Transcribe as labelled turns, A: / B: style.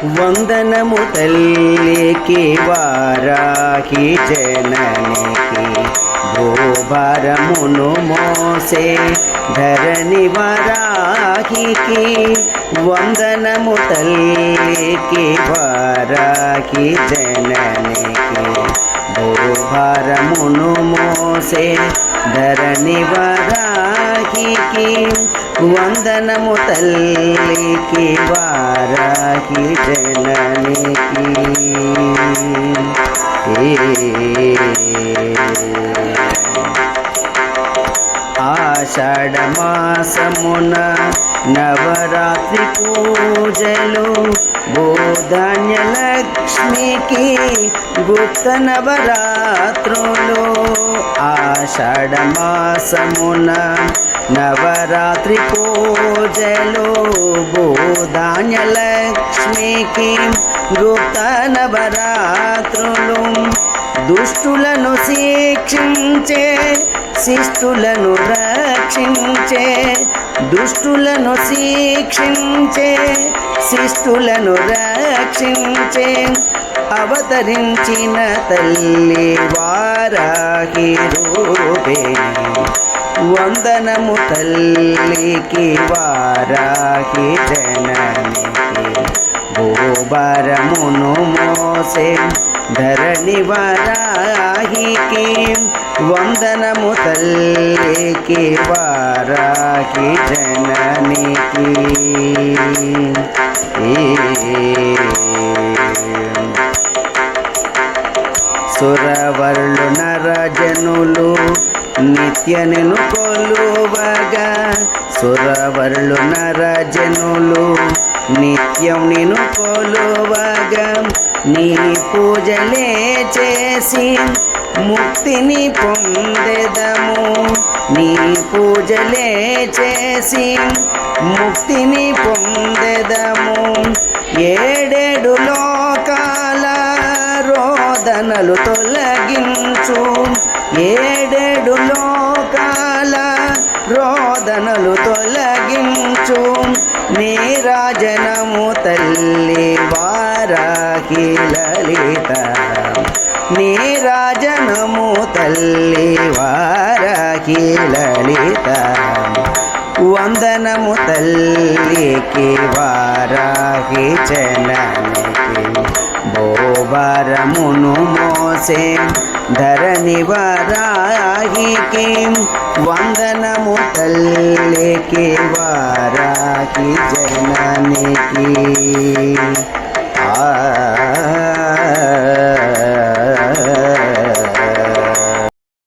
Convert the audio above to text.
A: వందనము తల్లికి వారాకి జననికి భూభారమును మోసే ధరణి వరాహికి వందనము తల్లికి వారాకి జననికి భూభారమును మోసే ధరణి వరాహికి వందనము తల్లికి వారాకి జననికి. ఆషాఢమాసమున నవరాత్రి పూజలు భూధాన్య లక్ష్మికి గుప్త నవరాత్రులు. ఆషాఢమాసమున నవరాత్రి పూజలు భూధాన్య గుప్త నవరాత్రులు. దుష్టులను శిక్షించే శిష్టులను రక్షించే దుష్టులను శిక్షించే శిష్టులను రక్షించే అవతరించిన తల్లి వారాహి రూపే వందనము తల్లికి వారాహి జననికి. భూభారమును మోసే ధరణి వారాహికి. వందనము తల్లికి వారాహి జననికి. సురవర్లు నరజనులు నిత్య నేను కొలువగా సురవర్లు నరజనులు. నిత్యం నేను కొలువగా నీ పూజలే చేసి ముక్తిని పొందెదము. నీ పూజలే చేసి ముక్తిని పొందెదము. ఏడేడు లోకాల రోదనలు తొలగించు. ఏ రోదనలు తొలగించు. నీరాజనము తల్లి వారాకి లలిత నీరాజనము తల్లి వారాకి లలిత వందనము తల్లికి వారాహి చననికి భోవరమును మోసే ధరణి వారాహికి వందనము తల్లికి వారాహి జననికి ఆ